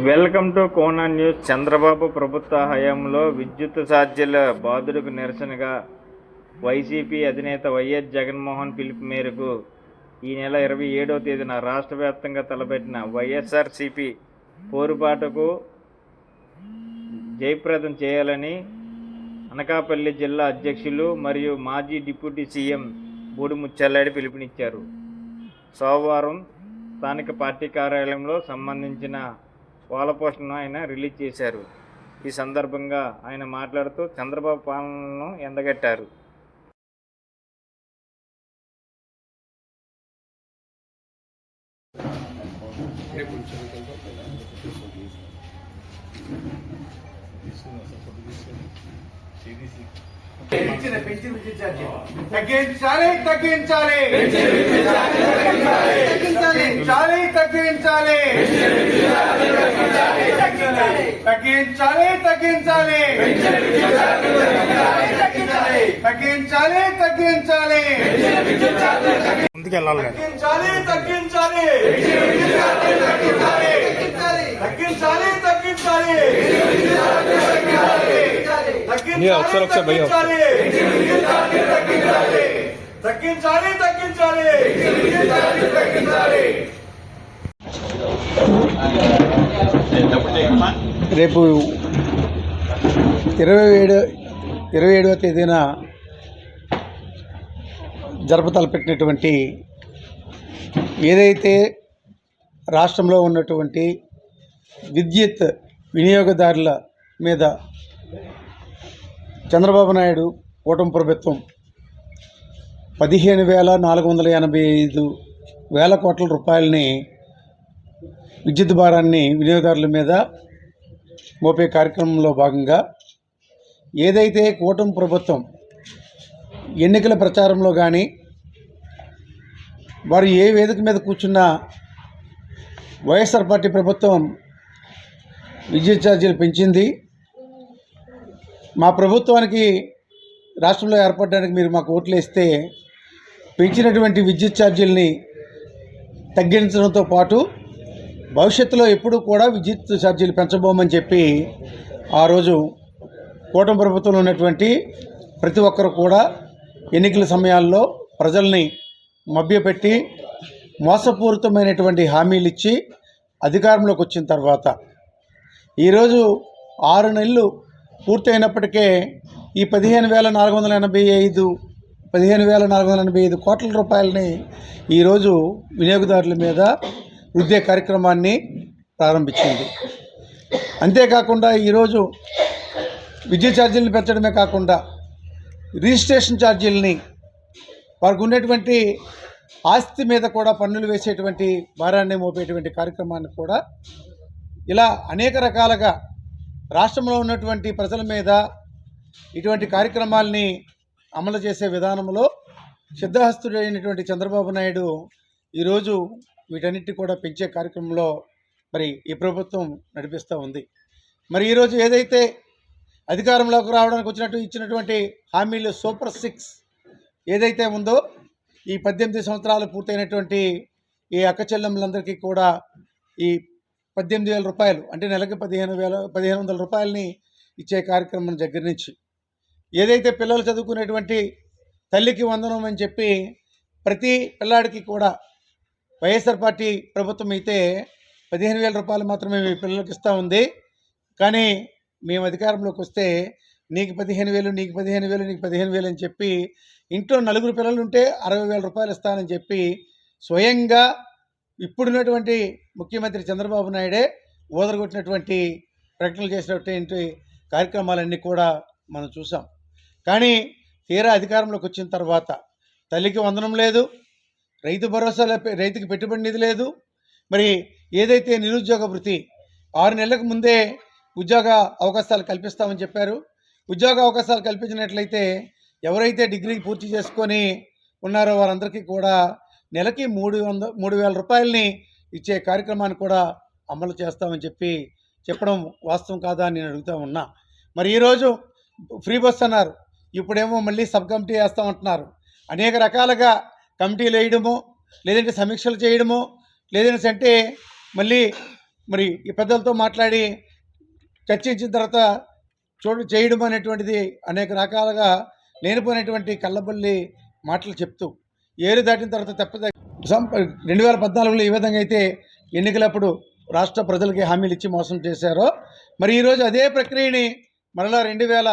Welcome to Kona news. Chandrababu ప్రభుత్వ హయాంలో విద్యుత్ ఛార్జీల బాధుడుకు నిరసనగా వైసీపీ అధినేత వైఎస్ జగన్మోహన్ పిలుపు మేరకు ఈ నెల ఇరవై ఏడవ తేదీన రాష్ట్ర వ్యాప్తంగా తలపెట్టిన వైఎస్ఆర్సీపీ పోరుపాటుకు జయప్రదం చేయాలని అనకాపల్లి జిల్లా అధ్యక్షులు మరియు మాజీ డిప్యూటీ సీఎం బూడిముచ్చల్లాడి పిలుపునిచ్చారు. సోమవారం స్థానిక పార్టీ కార్యాలయంలో సంబంధించిన పాలపోషణను ఆయన రిలీజ్ చేశారు. ఈ సందర్భంగా ఆయన మాట్లాడుతూ చంద్రబాబు పాలనను ఎండగట్టారు. పెంచిన తగ్గించాలి తగ్గించాలి. తగ్గించాలి తగ్గించాలి. తగ్గించాలి తగ్గించాలి తగ్గించాలి తగ్గించాలి ముందుకెళ్ళాలి తగ్గించాలి తగ్గించాలి తగ్గించాలి తగ్గించాలి నీ ఒకసారి ఒకసారి భయ్యా. తగ్గించాలి తగ్గించాలి రేపు ఇరవై ఏడు ఇరవై ఏడవ తేదీన జరపతలపెట్టినటువంటి ఏదైతే రాష్ట్రంలో ఉన్నటువంటి విద్యుత్ వినియోగదారుల మీద చంద్రబాబు నాయుడు కూటమి ప్రభుత్వం పదిహేను వేల నాలుగు వందల ఎనభై ఐదు వేల కోట్ల రూపాయలని విద్యుత్ భారాన్ని వినియోగదారుల మీద మోపే కార్యక్రమంలో భాగంగా ఏదైతే కూటమి ప్రభుత్వం ఎన్నికల ప్రచారంలో కానీ వారు ఏ వేదిక మీద కూర్చున్నా వైఎస్ఆర్ పార్టీ ప్రభుత్వం విద్యుత్ ఛార్జీలు పెంచింది. మా ప్రభుత్వానికి రాష్ట్రంలో ఏర్పడడానికి మీరు మాకు ఓట్లు వేస్తే పెంచినటువంటి విద్యుత్ ఛార్జీలని తగ్గించడంతో పాటు భవిష్యత్తులో ఎప్పుడూ కూడా విద్యుత్ ఛార్జీలు పెంచబోమని చెప్పి ఆ రోజు కూటమి ప్రభుత్వంలో ఉన్నటువంటి ప్రతి ఒక్కరు కూడా ఎన్నికల సమయాల్లో ప్రజల్ని మభ్యపెట్టి మోసపూరితమైనటువంటి హామీలు ఇచ్చి అధికారంలోకి వచ్చిన తర్వాత ఈరోజు ఆరు నెలలు పూర్తయినప్పటికే ఈ పదిహేను వేల నాలుగు వందల ఎనభై ఐదు పదిహేను వేల నాలుగు వందల ఎనభై ఐదు కోట్ల రూపాయలని ఈరోజు వినియోగదారుల మీద వృద్ధే కార్యక్రమాన్ని ప్రారంభించింది. అంతేకాకుండా ఈరోజు విద్యుత్ ఛార్జీలను పెంచడమే కాకుండా రిజిస్ట్రేషన్ ఛార్జీలని వారికి ఉన్నటువంటి ఆస్తి మీద కూడా పన్నులు వేసేటువంటి భారాన్ని మోపేటువంటి కార్యక్రమాన్ని కూడా ఇలా అనేక రకాలుగా రాష్ట్రంలో ఉన్నటువంటి ప్రజల మీద ఇటువంటి కార్యక్రమాల్ని అమలు చేసే విధానంలో సిద్ధహస్తుడైనటువంటి చంద్రబాబు నాయుడు ఈరోజు వీటన్నిటి కూడా పెంచే కార్యక్రమంలో మరి ఈ ప్రభుత్వం నడిపిస్తూ ఉంది. మరి ఈరోజు ఏదైతే అధికారంలోకి రావడానికి వచ్చినట్టు ఇచ్చినటువంటి హామీలు సూపర్ సిక్స్ ఏదైతే ఉందో ఈ పద్దెనిమిది సంవత్సరాలు పూర్తయినటువంటి ఈ అక్క చెల్లెమ్మలందరికీ కూడా ఈ పద్దెనిమిది వేల రూపాయలు అంటే నెలకి పదిహేను వేల పదిహేను వందల రూపాయలని ఇచ్చే కార్యక్రమం దగ్గర నుంచి. ఏదైతే పిల్లలు చదువుకునేటువంటి తల్లికి వందనం అని చెప్పి ప్రతి పిల్లాడికి కూడా వైఎస్ఆర్ పార్టీ ప్రభుత్వం అయితే పదిహేను వేల రూపాయలు మాత్రమే మీ పిల్లలకు ఇస్తూ ఉంది. కానీ మేము అధికారంలోకి వస్తే నీకు పదిహేను వేలు నీకు పదిహేను వేలు నీకు పదిహేను వేలు అని చెప్పి ఇంట్లో నలుగురు పిల్లలు ఉంటే అరవై వేల రూపాయలు ఇస్తానని చెప్పి స్వయంగా ఇప్పుడున్నటువంటి ముఖ్యమంత్రి చంద్రబాబు నాయుడే ఓదరగొట్టినటువంటి ప్రకటనలు చేసినటువంటి కార్యక్రమాలన్నీ కూడా మనం చూసాం. కానీ తీరా అధికారంలోకి వచ్చిన తర్వాత తల్లికి వందనం లేదు రైతు భరోసాలో రైతుకి పెట్టుబడి నిధి లేదు. మరి ఏదైతే నిరుద్యోగ వృత్తి ఆరు నెలలకు ముందే ఉద్యోగ అవకాశాలు కల్పిస్తామని చెప్పారు. ఉద్యోగ అవకాశాలు కల్పించినట్లయితే ఎవరైతే డిగ్రీ పూర్తి చేసుకొని ఉన్నారో వారందరికీ కూడా నెలకి మూడు వంద మూడు వేల రూపాయలని ఇచ్చే కార్యక్రమాన్ని కూడా అమలు చేస్తామని చెప్పి చెప్పడం వాస్తవం కాదా అని నేను అడుగుతా ఉన్నా. మరి ఈరోజు ఫ్రీ బస్ అన్నారు. ఇప్పుడేమో మళ్ళీ సబ్ కమిటీ వేస్తామంటున్నారు. అనేక రకాలుగా కమిటీలు వేయడము లేదంటే సమీక్షలు చేయడము లేదంటే అంటే మళ్ళీ మరి ఈ పెద్దలతో మాట్లాడి చర్చించిన తర్వాత చూడ చేయడం అనేటువంటిది అనేక రకాలుగా లేనిపోయినటువంటి కళ్ళబల్లి మాటలు చెప్తూ ఏరు దాటిన తర్వాత తప్ప రెండు వేల పద్నాలుగులో ఈ విధంగా అయితే ఎన్నికలప్పుడు రాష్ట్ర ప్రజలకి హామీలు ఇచ్చి మోసం చేశారో మరి ఈరోజు అదే ప్రక్రియని మరలా రెండు వేల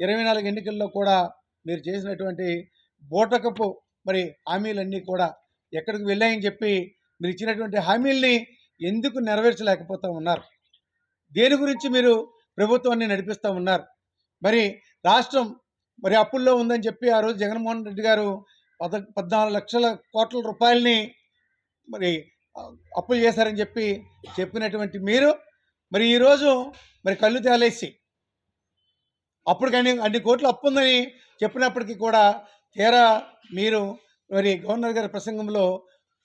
ఇరవై నాలుగు ఎన్నికల్లో కూడా మీరు చేసినటువంటి బోటకపు మరి హామీలన్నీ కూడా ఎక్కడికి వెళ్ళాయని చెప్పి మీరు ఇచ్చినటువంటి హామీల్ని ఎందుకు నెరవేర్చలేకపోతూ ఉన్నారు? దేని గురించి మీరు ప్రభుత్వాన్ని నడిపిస్తూ ఉన్నారు? మరి రాష్ట్రం మరి అప్పుల్లో ఉందని చెప్పి ఆ రోజు జగన్మోహన్ రెడ్డి గారు పద పద్నాలుగు లక్షల కోట్ల రూపాయలని మరి అప్పులు చేశారని చెప్పి చెప్పినటువంటి మీరు మరి ఈరోజు మరి కళ్ళు తేలేసి అప్పుడు కానీ అన్ని కోట్లు అప్పు ఉందని చెప్పినప్పటికీ కూడా తీరా మీరు మరి గవర్నర్ గారి ప్రసంగంలో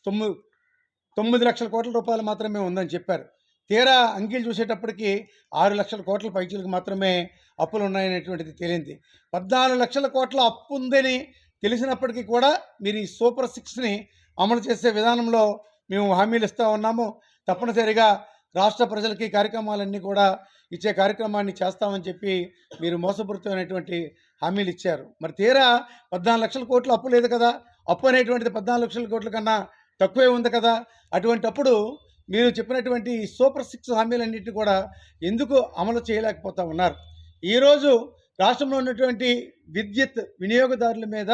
తొమ్మిది తొమ్మిది లక్షల కోట్ల రూపాయలు మాత్రమే ఉందని చెప్పారు. తీరా అంకీలు చూసేటప్పటికి ఆరు లక్షల కోట్ల పైచీలకు మాత్రమే అప్పులు ఉన్నాయనేటువంటిది తేలింది. పద్నాలుగు లక్షల కోట్ల అప్పు ఉందని తెలిసినప్పటికీ కూడా మీరు ఈ సూపర్ సిక్స్ని అమలు చేసే విధానంలో మేము హామీలు ఇస్తూ ఉన్నాము. తప్పనిసరిగా రాష్ట్ర ప్రజలకి కార్యక్రమాలన్నీ కూడా ఇచ్చే కార్యక్రమాన్ని చేస్తామని చెప్పి మీరు మోసపూరితమైనటువంటి హామీలు ఇచ్చారు. మరి తీరా పద్నాలుగు లక్షల కోట్లు అప్పు లేదు కదా? అప్పు అనేటువంటిది పద్నాలుగు లక్షల కోట్ల కన్నా తక్కువే ఉంది కదా? అటువంటి అప్పుడు మీరు చెప్పినటువంటి సూపర్ సిక్స్ హామీలన్నింటినీ కూడా ఎందుకు అమలు చేయలేకపోతా ఉన్నారు? ఈరోజు రాష్ట్రంలో ఉన్నటువంటి విద్యుత్ వినియోగదారుల మీద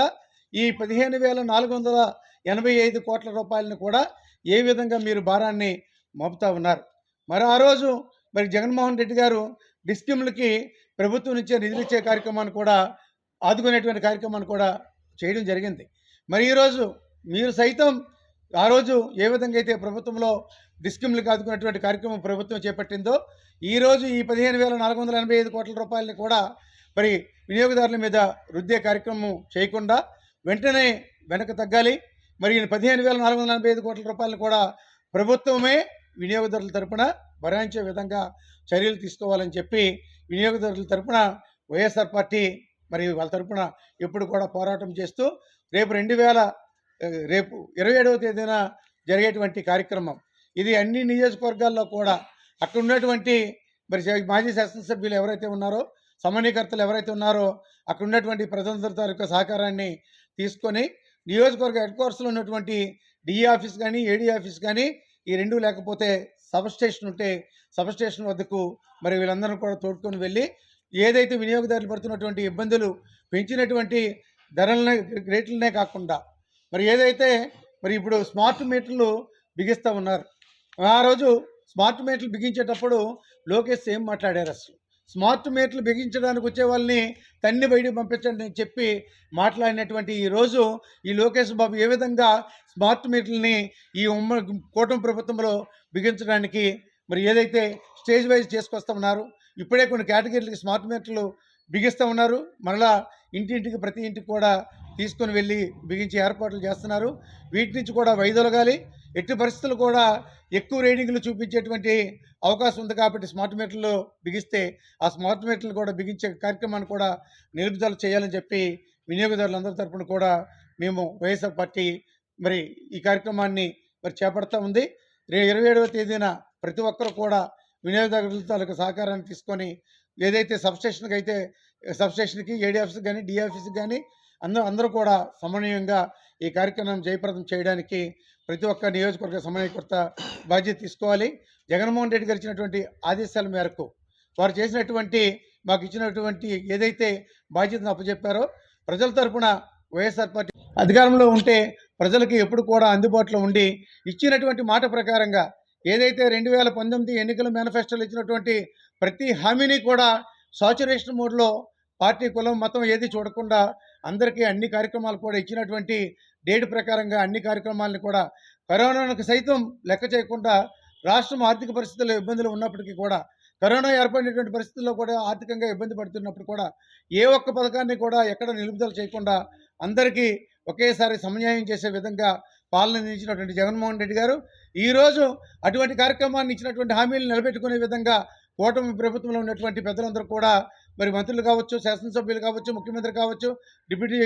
ఈ పదిహేను వేల నాలుగు వందల ఎనభై ఐదు కోట్ల రూపాయలను కూడా ఏ విధంగా మీరు భారాన్ని మోపుతా ఉన్నారు? మరి ఆ రోజు మరి జగన్మోహన్ రెడ్డి గారు డిస్కిమ్లకి ప్రభుత్వం నుంచే నిధులు ఇచ్చే కార్యక్రమాన్ని కూడా ఆదుకునేటువంటి కార్యక్రమాన్ని కూడా చేయడం జరిగింది. మరి ఈరోజు మీరు సైతం ఆ రోజు ఏ విధంగా అయితే ప్రభుత్వంలో డిస్కిమ్లకు ఆదుకున్నటువంటి కార్యక్రమం ప్రభుత్వం చేపట్టిందో ఈరోజు ఈ పదిహేను వేల నాలుగు వందల ఎనభై ఐదు కోట్ల రూపాయలని కూడా మరి వినియోగదారుల మీద రుద్దే కార్యక్రమం చేయకుండా వెంటనే వెనక తగ్గాలి. మరి పదిహేను వేల నాలుగు వందల ఎనభై ఐదు కోట్ల రూపాయలను కూడా ప్రభుత్వమే వినియోగదారుల తరపున భరాయించే విధంగా చర్యలు తీసుకోవాలని చెప్పి వినియోగదారుల తరపున వైఎస్ఆర్ పార్టీ మరి వాళ్ళ తరపున ఎప్పుడు కూడా పోరాటం చేస్తూ రేపు రెండు వేల రేపు ఇరవై ఏడవ తేదీన జరిగేటువంటి కార్యక్రమం. ఇది అన్ని నియోజకవర్గాల్లో కూడా అక్కడ ఉన్నటువంటి మరి మాజీ శాసనసభ్యులు ఎవరైతే ఉన్నారో సమన్వయకర్తలు ఎవరైతే ఉన్నారో అక్కడ ఉన్నటువంటి ప్రజలందరి తాలూకా సహకారాన్ని తీసుకొని నియోజకవర్గ హెడ్ క్వార్టర్స్లో ఉన్నటువంటి డిఈ ఆఫీస్ కానీ ఏడీ ఆఫీస్ కానీ ఈ రెండు లేకపోతే సబ్ స్టేషన్ ఉంటే సబ్ స్టేషన్ వద్దకు మరి వీళ్ళందరూ కూడా తోడుకొని వెళ్ళి ఏదైతే వినియోగదారులు పడుతున్నటువంటి ఇబ్బందులు పెంచినటువంటి ధరలనే రేట్లనే కాకుండా మరి ఏదైతే మరి ఇప్పుడు స్మార్ట్ మీటర్లు బిగిస్తూ ఉన్నారు. ఆ రోజు స్మార్ట్ మీటర్లు బిగించేటప్పుడు లోకేష్ ఏం మాట్లాడారు అసలు? స్మార్ట్ మీటర్లు బిగించడానికి వచ్చే వాళ్ళని తన్ని బయటికి పంపించండి అని చెప్పి మాట్లాడినటువంటి ఈ రోజు ఈ లోకేష్ బాబు ఏ విధంగా స్మార్ట్ మీటర్ని ఈ ఉమ్మ కూటమి ప్రభుత్వంలో బిగించడానికి మరి ఏదైతే స్టేజ్ వైజ్ చేసుకొస్తా ఉన్నారు ఇప్పుడే కొన్ని కేటగిరీలకి స్మార్ట్ మీటర్లు బిగిస్తూ ఉన్నారు. మరలా ఇంటింటికి ప్రతి ఇంటికి కూడా తీసుకొని వెళ్ళి బిగించి ఏర్పాట్లు చేస్తున్నారు. వీటి నుంచి కూడా వైదొలగాలి. ఎట్టి పరిస్థితులు కూడా ఎక్కువ రేటింగ్లు చూపించేటువంటి అవకాశం ఉంది కాబట్టి స్మార్ట్ మీటర్లు బిగిస్తే ఆ స్మార్ట్ మీటర్లు కూడా బిగించే కార్యక్రమాన్ని కూడా నిలుపుదల చేయాలని చెప్పి వినియోగదారులందరి తరపున కూడా మేము వైఎస్ఆర్ పార్టీ మరి ఈ కార్యక్రమాన్ని మరి చేపడతా ఉంది. ఇరవై ఏడవ తేదీన ప్రతి ఒక్కరు కూడా వినియోగదారుల తాలూకు సహకారాన్ని తీసుకొని ఏదైతే సబ్స్టేషన్కి అయితే సబ్స్టేషన్కి ఏడీ ఆఫీస్కి కానీ డి ఆఫీస్కి కానీ అందరూ అందరూ కూడా సమన్వయంగా ఈ కార్యక్రమం జయప్రదం చేయడానికి ప్రతి ఒక్క నియోజకవర్గ సమన్వయకర్త బాధ్యత తీసుకోవాలి. జగన్మోహన్ రెడ్డి గారు ఇచ్చినటువంటి ఆదేశాల మేరకు వారు చేసినటువంటి మాకు ఇచ్చినటువంటి ఏదైతే బాధ్యతను అప్పచెప్పారో ప్రజల తరపున వైఎస్ఆర్ పార్టీ అధికారంలో ఉంటే ప్రజలకు ఎప్పుడు కూడా అందుబాటులో ఉండి ఇచ్చినటువంటి మాట ప్రకారంగా ఏదైతే రెండు వేల పంతొమ్మిది ఎన్నికల మేనిఫెస్టోలో ఇచ్చినటువంటి ప్రతి హామీని కూడా సాచురేషన్ మోడ్లో పార్టీ కులం మతం ఏది చూడకుండా అందరికీ అన్ని కార్యక్రమాలు కూడా ఇచ్చినటువంటి డేట్ ప్రకారంగా అన్ని కార్యక్రమాలను కూడా కరోనాకు సైతం లెక్క చేయకుండా రాష్ట్రం ఆర్థిక పరిస్థితుల్లో ఇబ్బందులు ఉన్నప్పటికీ కూడా కరోనా ఏర్పడినటువంటి పరిస్థితుల్లో కూడా ఆర్థికంగా ఇబ్బంది పడుతున్నప్పుడు కూడా ఏ ఒక్క పథకాన్ని కూడా ఎక్కడ నిలుపుదల చేయకుండా అందరికీ ఒకేసారి సమన్యాయం చేసే విధంగా పాలన అందించినటువంటి జగన్మోహన్ రెడ్డి గారు ఈరోజు అటువంటి కార్యక్రమాన్ని ఇచ్చినటువంటి హామీలు నిలబెట్టుకునే విధంగా కూటమి ప్రభుత్వంలో ఉన్నటువంటి పెద్దలందరూ కూడా మరి మంత్రులు కావచ్చు శాసనసభ్యులు కావచ్చు ముఖ్యమంత్రి కావచ్చు డిప్యూటీ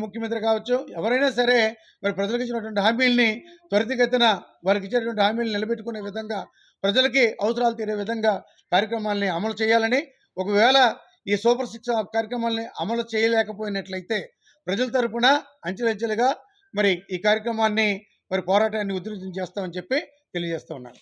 ముఖ్యమంత్రి కావచ్చు ఎవరైనా సరే మరి ప్రజలకు ఇచ్చినటువంటి హామీల్ని త్వరితగతిన వారికి ఇచ్చినటువంటి హామీలు నిలబెట్టుకునే విధంగా ప్రజలకి అవసరాలు తీరే విధంగా కార్యక్రమాల్ని అమలు చేయాలని ఒకవేళ ఈ సూపర్ సిక్స్ కార్యక్రమాల్ని అమలు చేయలేకపోయినట్లయితే ప్రజల తరపున అంచెలంచెలుగా మరి ఈ కార్యక్రమాన్ని మరి పోరాటాన్ని ఉధృతం చేస్తామని చెప్పి తెలియజేస్తూ ఉన్నాను.